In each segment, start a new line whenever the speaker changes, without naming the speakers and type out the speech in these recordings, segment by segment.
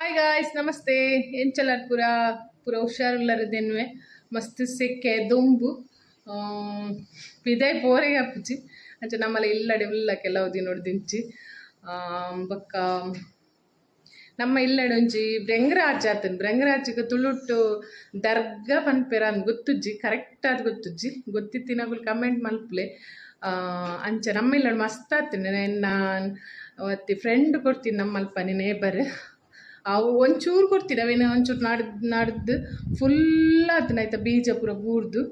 Hi guys ನಮಸ್ತೆ. ಎಂಚಲರ್ ಪುರ? ಪೂರ ಹುಷಾರುಲ್ಲರದೇನುವೆ ಮಸ್ತ್ ಸೆಕ್ಕೆ ದೊಂಬು. ಪಿದಾಯ್ ಪೋರೆಗೆ ಹಪ್ಪುಜಿ ಅಂಚೆ ನಮ್ಮಲ್ಲಿ ಇಲ್ಲಡೆ ಉಲ್ಲ ಕೆಲವು ದಿನ ದಿಂಚಿ. ಬೊಕ್ಕ, ನಮ್ಮ ಇಲ್ಲಡೆ ಒಂಜಿ ಬ್ರೆಂಗರಾಜ್ ಆತನ್. ಬ್ರೆಂಗರಾಜಿಗೆ ತುಳುಟ್ಟು ದರ್ಗ ಪನ್ಪೆರ ಅಂತ ಗೊತ್ತುಜ್ಜಿ. ಆದ್ ಗೊತ್ತುಜ್ಜಿ. ಗೊತ್ತಿತ್ತಿನಾಗುಲ್ ಕಮೆಂಟ್ ಮಲ್ಪಲೆ. ಅಂಚ ನಮ್ಮ ಇಲ್ಲಡೆ ಮಸ್ತ್ ಆತೀನಿ. ನಾನು ಅವತ್ತಿ ಫ್ರೆಂಡ್ ಕೊಡ್ತೀನಿ ನಮ್ಮಲ್ಪ ನೇಬರ್ ಅವು ಒಂಚೂರು ಕೊಡ್ತೀನಿ ಅವೇನು ಒಂಚೂರು ನಾಡ್ದು ನಾಡ್ದು ಫುಲ್ ಆತನ ಆಯ್ತಾ, ಬೀಜ ಪೂರ ಬೂರ್ದು.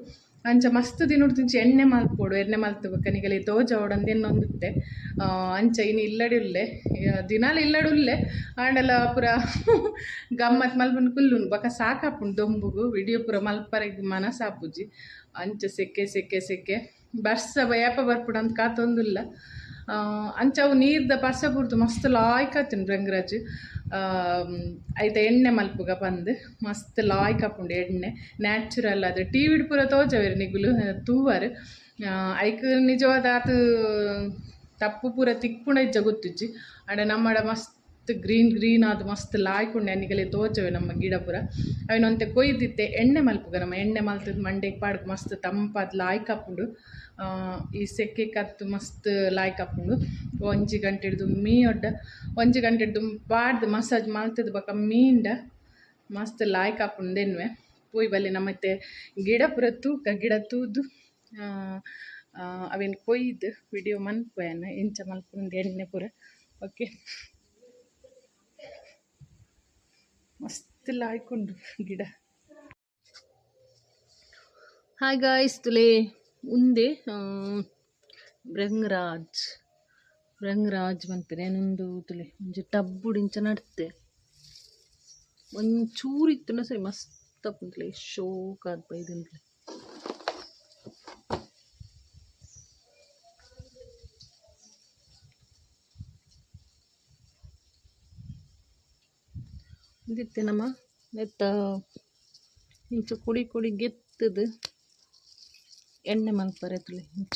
ಅಂಚ ಮಸ್ತ್ ದಿನ ತಿಂಚಿ ಎಣ್ಣೆ ಮಾಲ್ಪೋಡು ಎಣ್ಣೆ ಮಲ್ತಬೇಕ ಕನಿಗಲಿ ತೋಜ ಓಡಂದು ಇನ್ನೊಂದಿತ್ತೆ ಅಂಚ ಇನ್ನು ಇಲ್ಲಡುಲ್ಲೆ ದಿನಾಲು ಇಲ್ಲಡುಲ್ಲೆ ಆಂಡಲ ಪುರ ಗಮ್ಮತ್ ಮಲ್ಪನ್ ಕುಲ್ಲುನು ಬಕ ಸಾಕಾಪುಂಡು ದೊಂಬುಗು, ವಿಡಿಯೋ ಪೂರ ಮಲ್ಪರೆಗ್ ಮನಸಾಪುಜಿ. ಅಂಚ ಸೆಕೆ ಸೆಕೆ ಸೆಕೆ. ಬರ್ಸ ಬಯಪ ಬರ್ಪುಡು ಅಂತ ಕಾತೊಂದುಲ್ಲ. ಆ, ಅಂಚ ಅವು ನೀರ್ದ ಪರ್ಸ ಪೂರ್ತು ಮಸ್ತ್ ಲಾಯ್ಕತ್ತಿನ ರಂಗರಾಜ್. ಐತ ಎಣ್ಣೆ ಮಲ್ಪುಗ ಬಂದು ಮಸ್ತ್ ಲಾಯ್ಕ್ ಹಾಪುಂಡು ಎಣ್ಣೆ. ನ್ಯಾಚುರಲ್ ಅದು ಟಿ ವಿಡ್ ಪೂರ ತೋಜವೇರು ನಿಗುಲು ತೂವರ್. ಐಕ್ ನಿಜವಾದ ಆತು ತಪ್ಪು ಪೂರ ತಿಕ್ಕುಂಡ ಇಜ್ಜ ಗೊತ್ತಿಜ್ಜಿ. ಆಂಡ ನಮ್ಮಡ ಮಸ್ತ್ ಗ್ರೀನ್ ಗ್ರೀನ್ ಅದು ಮಸ್ತ್ ಲಾಯ್ಕೊಂಡೆ ಅನ್ನಿಗಲೆ ತೋಚವೆ ನಮ್ಮ ಗಿಡ ಪೂರ ಅವನೊಂತೆ ಕೊಯ್ದಿತ್ತೆ ಎಣ್ಣೆ ಮಲ್ಪುಗ, ನಮ್ಮ ಎಣ್ಣೆ ಮಲ್ತದ ಮಂಡೆಗೆ ಪಾಡ್ಗೆ ಮಸ್ತ್ ತಂಪಾದ ಲಾಯ್ ಈ ಸೆಕೆ ಕತ್ತು ಮಸ್ತ್ ಲಾಯ್ ಕಾಪುಂಡು ಒಂಜಿ ಗಂಟೆ ಹಿಡ್ದು ಮೀ ಒಡ್ಡ, ಒಂಜಿ ಗಂಟೆ ಹಿಡ್ದು ಪಾಡ್ದು ಮಸಾಜ್ ಮಲ್ತದ ಬಕ ಮೀಂಡ ಮಸ್ತ್ ಲಾಯ್ ಹಾಪುಂಡೆನ್ವೆ ಪೋಯ್ ಬಲ್ಲಿ ನಮ್ಮತ್ತೆ ಗಿಡ ಪುರ ತೂಕ, ಗಿಡ ತೂದು ಅವೇನು ಕೊಯ್ದು ವಿಡಿಯೋ ಮನ್ಪೋಯನ ಎಂಚ ಮಲ್ಪುಂಡು ಎಣ್ಣೆ ಪೂರ. ಓಕೆ. ಮಸ್ತ್ ಲಾಯ್ಕೊಂಡು ಗಿಡ. ಹಾಯ್ ಗಾಯ್ಸ್ ತುಲೆ ಉಂದೆ ರಂಗರಾಜ್. ಬ್ರಂಗರಾಜ್ ಬಂತಾರೆ ಏನೊಂದು ತುಲೆ. ಒಂಜಿ ಟಬ್ಬುಡಿಂಚ ನಡ್ತೆ. ಒಂಚೂರು ಇತ್ತು ಸರಿ ಮಸ್ತ್ ಅಪ್ಪುಂತ್ಲೆ ಶೋಕ್ ಆದ್ ಬೈದಂತ್ಲೆ. ಇದಿತ್ತೆ ನಮ್ಮ ನೆತ್ತ ಇಂಚ ಕುಡಿ ಕುಡಿ ಗೆತ್ತದು. ಎಣ್ಣೆ ಮಲ್ಪರೆ ತುಳಿ ಇಂಚ.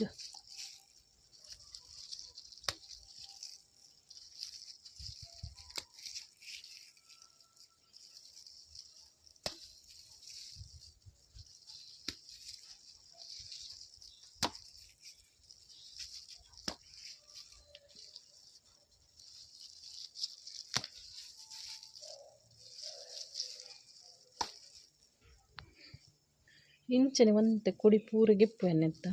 ಇಂಚನೆ ಒಂತೆ ಕುಡಿ ಪೂರ ಗೆಪ್ಪು ಎನ್ನೆತ್ತ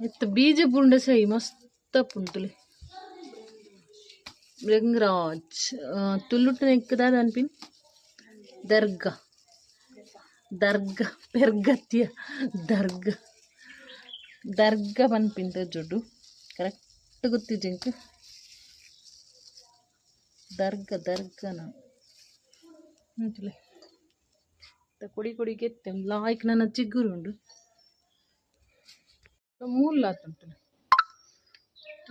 ಎತ್ತ ಬೀಜ ಪುಂಡ ಸೈ ಮಸ್ತ್ ಪುಂಟುಲೆ ರಂಗರಾಜ್ ತುಲ್ಲುಟ್ಟು ನೆಕ್ಕದಾದ ಅನ್ಪಿನ್ ದರ್ಗಾ ದರ್ಗಾ ಪೆರ್ಗತ್ಯ ದರ್ಗಾ ದರ್ಗಾ ಪನ್ಪಿಂತ ಜೊಡ್ಡು ಕರೆಕ್ಟ್ ಗೊತ್ತಿಜ್ಜಂಕ ದರ್ಗಾ ದರ್ಗನ ಅಂತಲೇ ಕೊಡಿ ಕೊಡಿ ಗೆತ್ತೆ ಲಾಯ್ಕ್ ನನ್ನ ಚಿಗುರುಂಡು ಮೂಲ ಆತುಂಟು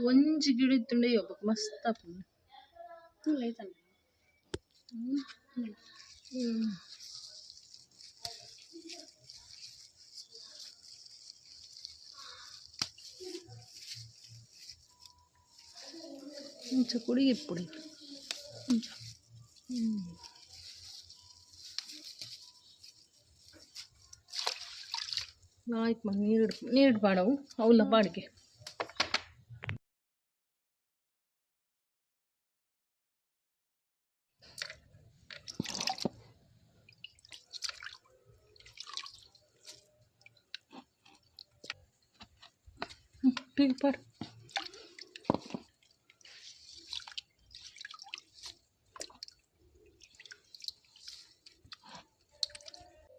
ಒಂಜಿ ಗಿಡ ಇತ್ತುಂಡೆ ಒಬ್ಬ ಮಸ್ತ್ ಆಪುಂಡು ಹ್ಮ್. ಹ್ಮ್. ಇಂಚ ಕುಡಿ ಇಪ್ಪುಡಿ ಇಂಚ ಹ್ಮ್. ಆಯ್ತು ಮ ನೀರು ನೀರು ಪಾಡವು ಅವಲ್ಲ ಪಾಡಿಗೆ ಪೀಕ್ ಪಾಡು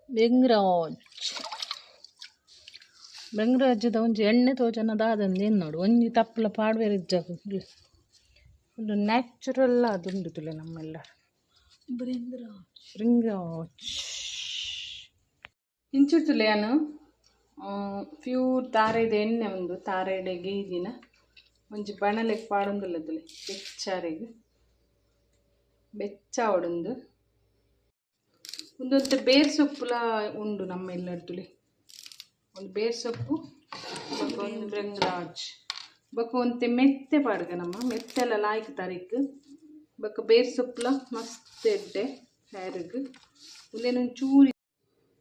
ಬೆಂಗ್ರಾಜ್ ಬೆಂಗ್ರಾಜ್ಯದ ಒಂಜಿ ಎಣ್ಣೆ ತೋಜನದಾದಂದು ಏನು ನೋಡು, ಒಂಜಿ ತಪ್ಪಲ ಪಾಡ್ವೇರ್ ಇಜ್ಜಾಗ ಒಂದು ನ್ಯಾಚುರಲ್ ಅದುಂಡು ತುಲೆ ನಮ್ಮೆಲ್ಲ ಬ್ರಿಂಗ್ರಾಜ್ ಇಂಚುತ್ತಲೆ ನಾನು ಪ್ಯೂರ್ ತಾರೆದ ಎಣ್ಣೆ ಒಂದು ತಾರೆಡೆ ಗೀದಿನ ಒಂಜಿ ಬಣಲೆಗ್ ಪಾಡೊಂದುಲ್ಲದುಲೆ ಬೆಚ್ಚಾರೆಗ್. ಬೆಚ್ಚ ಒಡೊಂದು. ಒಂದೊಂದು ಬೇರ್ ಸೊಪ್ಪುಲ ಉಂಡು ನಮ್ಮ ಇಲ್ಲಡ್ದುಲೆ ಒಂದು ಬೇರ್ ಸೊಪ್ಪು ಒಂದು ಭೃಂಗರಾಜ್ ಬಕ್ಕ ಒಂದು ಮೆತ್ತೆ ಪಾಡ್ಗ ನಮ್ಮ ಮೆತ್ತೆಲ ಲಾಯ್ಕ್ ತರಿಕ್. ಬೊಕ ಬೇರ್ ಸೊಪ್ಪುಲ ಮಸ್ತ್ ಎಡ್ಡೆ, ಹ್ಯಾರಿಗ್. ಉಲ್ಲೇನು ಚೂರಿ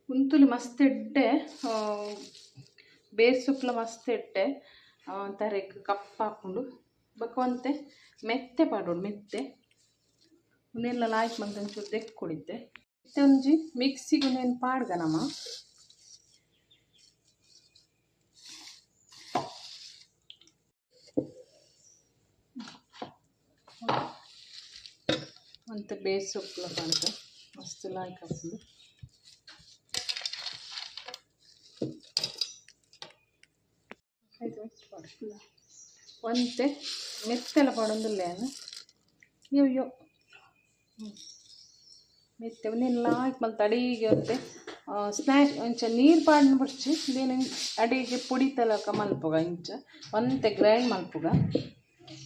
ಕುಂತುಲಿ ಮಸ್ತ್ ಎಡ್ಡೆ ಬೇರ್ ಸೊಪ್ಪುಲ ಮಸ್ತ್ ಎಡ್ಡೆ ತರೆಕ್ ಕಪ್ಪ ಹಾಕೊಂಡು ಬಕ್ಕ ಒಂತೆ ಮೆತ್ತೆ ಪಾಡೋಡು ಮೆತ್ತೆ. ಉನ್ನೆಲ್ಲ ಲಾಯ್ಕ್ ಮಂತ ಒಂಚೂರು ದೆಕ್ಕೊಡಿದ್ದೆ ಮತ್ತೆ ಒಂಜಿ ಮಿಕ್ಸಿಗೆ ಒಂದೇನು ಪಾಡ್ಗ ನಮ್ಮ. ಅಂತ ಬೇಸ್ ಸೊಪ್ಪುಲ ಪಾಡ್ಗ ಮಸ್ತ್ ಲಾಯ್ಕ್ ಪಾಡ್ಲ ಒಂತೆ ಮೆತ್ತೆಲ ಪಾಡೊಂದುಲ್ಲೆ ಅಯ್ಯೋ ಮೆತ್ತೆ ಒಂದೇನು ಲಾಯ್ಕ್ ಮಲ್ತ ಅಡಿಗೆ ಒಂತೆ. ಸ್ನ್ಯಾಕ್ ಇಂಚ ನೀರು ಪಾಡಿನ ಬಿಡ್ಚಿ ಇದೇನು ಅಡಿಗೆ ಪುಡಿತಲಕ ಮಲ್ಪುಗ ಇಂಚ ಒಂತೆ ಗ್ರೈಂಡ್ ಮಲ್ಪುಗ.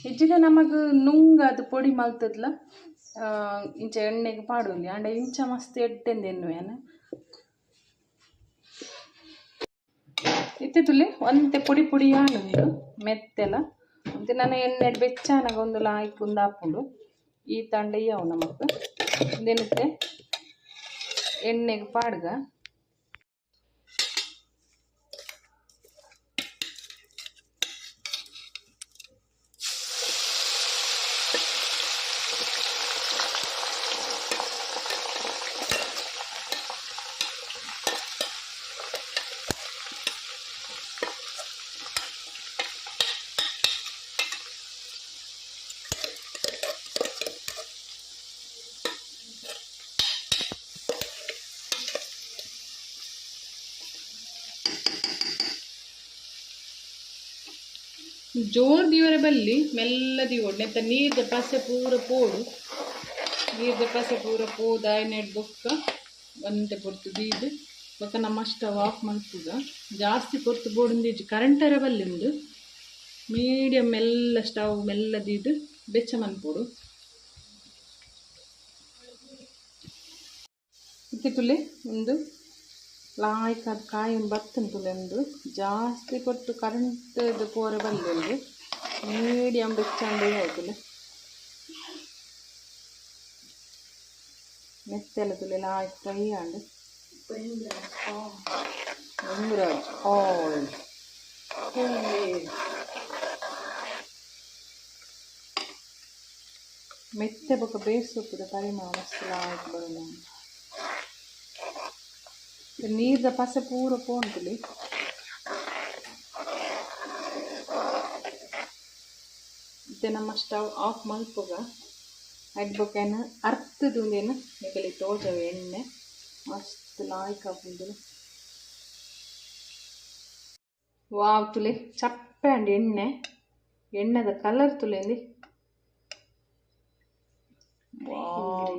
ಹೆಚ್ಚಿಗೆ ನಮಗೆ ನುಂಗ ಅದು ಪೊಡಿ ಮಲ್ತದ್ಲ ಇಂಚ ಎಣ್ಣೆಗೆ ಪಾಡೋಲಿ ಅಂಡ ಇಂಚ ಮಸ್ತ್ ಎಡ್ಡೆಂದೆನ್ನು ಏನು ಇತ್ತೆ ತುಲಿ, ಒಂತೆ ಪುಡಿ ಪುಡಿ ಆನುಂಡು ಮೆತ್ತೆಲ. ಮತ್ತೆ ನಾನು ಎಣ್ಣೆ ಬೆಚ್ಚಾನಾಗ ಒಂದು ಲಾಯ್ಕ್ ಒಂದು ಹಾಕೊಂಡು ಈ ತಂಡ ಯಾವ ನಮಕ್. ದಿನಕ್ಕೆ ಎಣ್ಣೆಗೆ ಪಾಡ್ಗ. ಜೋರ್ ದೀವರ ಬಲ್ಲಿ ಮೆಲ್ಲ ದಿವೋಡು ನೆತ್ತ ನೀರ್ದ ಪಸೆ ಪೂರ ಪೋಡು. ನೀರ್ದ ಪಸೆ ಪೂರ ಪೋದ, ನೆಡ್ ಬೊಕ್ಕ ಒಂತೆ ಪೊರ್ತು ದೀದು ಬೊಕ್ಕ ನಮ್ಮ ಸ್ಟವ್ ವಾಕ್ ಮಲ್ಪುಗ ಜಾಸ್ತಿ ಪೊರ್ತು ಬೋಡುಂದಿಜ್ಜಿ ಕರೆಂಟರ ಬಲ್ಲಿ ಉಂಡು. ಮೀಡಿಯಂ ಮೆಲ್ಲ ಸ್ಟವ್ ಮೆಲ್ಲ ದೀದು ಬೆಚ್ಚ ಮನ್ಪೋಡು ಇತ್ತಿಕುಲೆ ಒಂದು ಲಾಯ್ಕ್ ಅದು ಕಾಯಿ ಒಂದು ಬತ್ತುಂಟುಲೆ ಒಂದು ಜಾಸ್ತಿ ಕೊಟ್ಟು ಕರೆಂಟ್ ಪೋರೆ ಬಲ್ಲೆ ಮೀಡಿಯಮ್ ಬೆಚ್ಚಂಡು ಆಯ್ತುಲೆ ಮೆತ್ತೆಲ್ಲ ತುಲೆ ಲಾಯ್ಕ್ ಫ್ರೈ ಆಂಡು ರಂಗರಾಜ್ ಆಲ್ ಮೆತ್ತೆ ಬೊಕ್ಕ ಬೇಯಿಸೋಪುದ ಪರಿಮಳ ಮಸ್ತ್ ಲಾಯ್ಕ್ ಬರೋಣ ನೀರ್ದ ಪಸೆ ಪೂರ ಪೋಂತುಲಿ ಮತ್ತೆ ನಮ್ಮ ಸ್ಟವ್ ಆಫ್ ಮಲ್ಪುಗ. ಅಡ್ಬೊಕೇನ ಅರ್ಥದುಂದೇನು ನಿಗಲಿ ತೋಜವ ಎಣ್ಣೆ. ಮಸ್ತ್ ಲಾಯ್ಕ್ ಹಾಕೊಂಡು ವಾವ್ ತುಲೆ ಚಪ್ಪೆ ಅಂಡ್ ಎಣ್ಣೆ. ಎಣ್ಣೆದ ಕಲರ್ ತುಲೆಂದಿ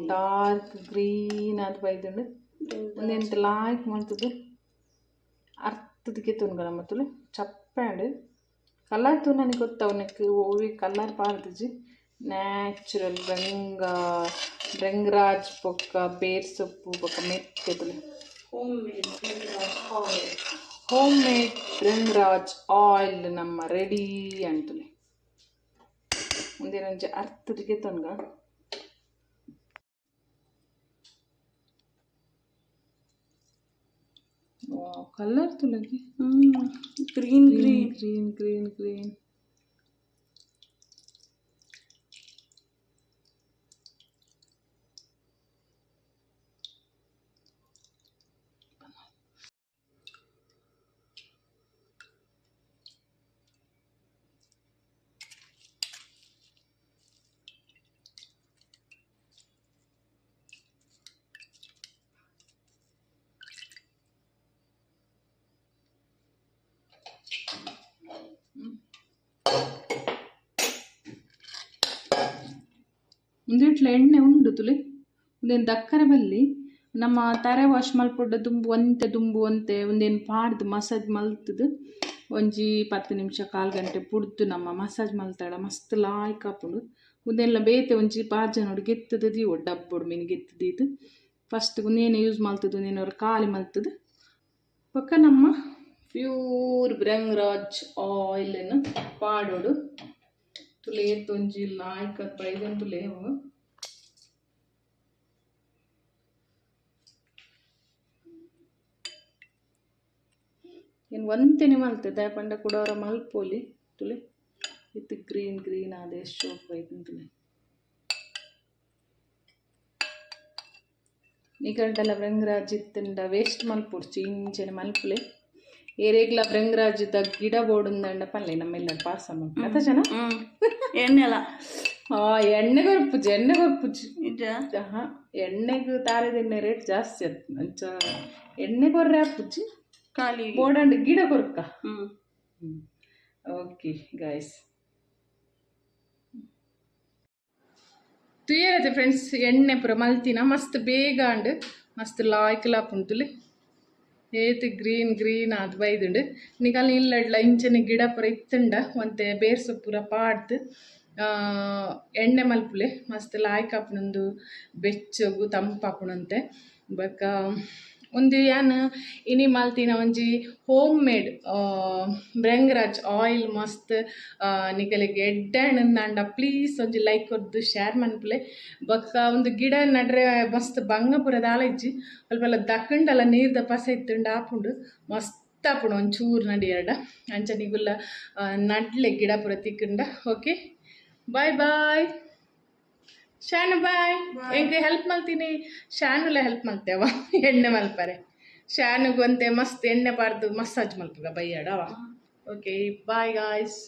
ಡಾರ್ಕ್ ಗ್ರೀನ್ ಅದು ಬೈದುಂಡು ಒಂದೆಂತ ಲಾಯ್ಕ್ ಮಾಡ್ತದೆ. ಅರ್ಥದಕ್ಕೆ ತುನ್ಗ ಮತ್ತೆ ಚಪ್ಪಾಡು ಕಲರ್ ತು ನನಗೆ ಗೊತ್ತಾವ ನೆಕ್ ಓವಿ ಕಲರ್ ಪಾರ್ದಿಜಿ ನ್ಯಾಚುರಲ್ ರಂಗ ರಂಗರಾಜ್ ಪೊಕ್ಕ ಬೇರ್ ಸೊಪ್ಪು ಪೊಕ್ಕ ಮೆತ್ತೆ ತುಳು ಹೋಮ್ ಮೇಡ್ ರಂಗರಾಜ್ ಆಯಿಲ್ ನಮ್ಮ ರೆಡಿ ಅಂತಲೆ. ಒಂದೇನೊಂಜಿ ಅರ್ಥದಕ್ಕೆ ತೊನ್ಗ colour ತುಲಗಿ green green green green green ಒಂದಿಟ್ಲ ಎಣ್ಣೆ ಉಂಡು ತುಲೆ. ಒಂದೇನು ದಕ್ಕರೆ ಬಲ್ಲಿ, ನಮ್ಮ ತರೆ ವಾಶ್ ಮಲ್ಪುಡ ದುಂಬು ಒಂತೆ ದುಂಬು ಒಂತೆ ಒಂದೇನು ಪಾಡ್ದು ಮಸಾಜ್ ಮಲ್ತದು. ಒಂಜಿ ಪತ್ತು ನಿಮಿಷ ಕಾಲು ಗಂಟೆ ಪುಡ್ದು ನಮ್ಮ ಮಸಾಜ್ ಮಲ್ತಾಳ, ಮಸ್ತ್ ಲಾಯ್ಕ್ ಹಾಪುಂಡು ಉಂದೆಲ್ಲ ಬೇತೆ ಒಂಜಿ ಪಾಜ ನೋಡಿ ಗೆತ್ತದದಿ ದೀವು ಡಬ್ಬೊಡು ಮೀನು ಗೆತ್ತದ ಇದು ಫಸ್ಟ್ ಒಂದೇನು ಯೂಸ್ ಮಲ್ತದು ಅವ್ರ ಖಾಲಿ ಮಲ್ತದು. ಪಕ್ಕ ನಮ್ಮ ಪ್ಯೂರ್ ಬ್ರಂಗ್ರಾಜ್ ಆಯಿಲನ್ನು ಪಾಡೋಡು. ತುಲೆ ತೊಂಜಿ ಲಾಯ್ಕ ಬೈದನ್ ತುಲೆ ಅವು ಏನು ಒಂತೆನೆ ಮಲ್ತದೆ ಪಂಡ ಕುಡೋರ ಮಲ್ಪೋಲಿ ತುಲೆ ಇತ್ತು ಗ್ರೀನ್ ಗ್ರೀನ್ ಆದ ಎಷ್ಟು ಶೋಕ್ ಬೈದನ್ ತುಲೆ ನಿಗಂಟಲ ಬ್ರಂಗ್ರಾಜ್ ಇತ್ತಂಡ ವೇಸ್ಟ್ ಮಲ್ಪುಡ್ಚಿ ಇಂಚನೆ ಮಲ್ಪುಲೆ ಏರೇಗ್ಲ ಬ್ರಂಗರಾಜದ ಗಿಡ ಬೋಡುಂದಂಡ ಪಲ್ಲೆ ನಮ್ಮೆಲ್ಲ ಪಾಸ ಅತ ಜನ?
ಎಣ್ಣೆಲ್ಲ
ಆ ಎಣ್ಣೆ ಪೂಜೆ ಎಣ್ಣೆ
ಪೂಜೆ
ಹಾ ಎಣ್ಣೆಗೆ ತಾರೆದೆಣ್ಣೆ ರೇಟ್ ಜಾಸ್ತಿ ಅತ್ ಅಂಚ ಎಣ್ಣೆ ಕೊರ್ರೆ ಪೂಜೆ
ಖಾಲಿ
ಬೋಡಂಡ ಗಿಡ ಕೊರ್ಕ ಓಕೆ ಗಾಯ್ಸ್ ತುಯರತೆ ಫ್ರೆಂಡ್ಸ್ ಎಣ್ಣೆ ಪುರ ಮಲ್ತಿನ ಮಸ್ತ್ ಬೇಗ ಅಂಡ್ ಮಸ್ತ್ ಲಾಯ್ಕಲ ಪುಂತುಲಿ ಏತ್ ಗ್ರೀನ್ ಗ್ರೀನ್ ಆದ್ ಬೈದುಂಡು ನಿಕಲ್ ಇಲ್ಲಡ್ಲ ಇಂಚನೆ ಗಿಡ ಪೂರ ಇತ್ತುಂಡ. ಒಂತೆ ಬೇರ್ಸು ಪೂರ ಪಾಡ್ದ್ ಎಣ್ಣೆ ಮಲ್ಪುಲೆ, ಮಸ್ತ್ ಲಾಯ್ಕ್ ಆಪುನೊಂದು ಬೆಚ್ಚಗು ತಂಪಾಪುಣಂತೆ ಬೊಕ ಒಂದು ಯಾನ್ ಇನಿ ಮಲ್ತಿನ ಒಂಜಿ ಹೋಮ್ ಮೇಡ್ ಬ್ರೆಂಗ್ರಾಜ್ ಆಯಿಲ್ ಮಸ್ತ್ ನಿಕಲಿಗೆ ನಾಂಡ ಪ್ಲೀಸ್ ಒಂಜಿ ಲೈಕ್ ಕೊರ್ದು ಶೇರ್ ಮನ್ಪುಲೆ ಬೊಕ್ಕ ಒಂದು ಗಿಡ ನಡ್ರೆ ಮಸ್ತ್ ಬಂಗ ಪೂರ ದಾಳಿಜ್ಜಿ ಅಲ್ಪಲ್ಲ ದಕ್ಕಂಡಲ್ಲ ನೀರ್ದ ಪಸ ಇತ್ತುಂಡು ಆಪುಂಡು. ಮಸ್ತ್ ಆಪುಂಡು ಒಂಚೂರು ನಡಿಯರ್ಡ ಅಂಚ ನಿಗುಲ್ಲ ನಡ್ಲೆ ಗಿಡ ಪುರ ತಿಕ್ಕಂಡ. ಓಕೆ ಬಾಯ್ ಬಾಯ್ ಶಾನು ಬಾಯ್. ಹೆಂಗೆ ಹೆಲ್ಪ್ ಮಾಡ್ತೀನಿ ಶಾನುಲೆ ಹೆಲ್ಪ್ ಮಾಡ್ತೇವ ಎಣ್ಣೆ ಮಲ್ಪಾರೆ. ಶಾನುಗಂತೆ ಮಸ್ತ್ ಎಣ್ಣೆ ಪಾಡ್ದು ಮಸಾಜ್ ಮಲ್ಪಗ ಬೈಯಾಡವ ಓಕೆ ಬಾಯ್ ಗಾಯ್ಸ್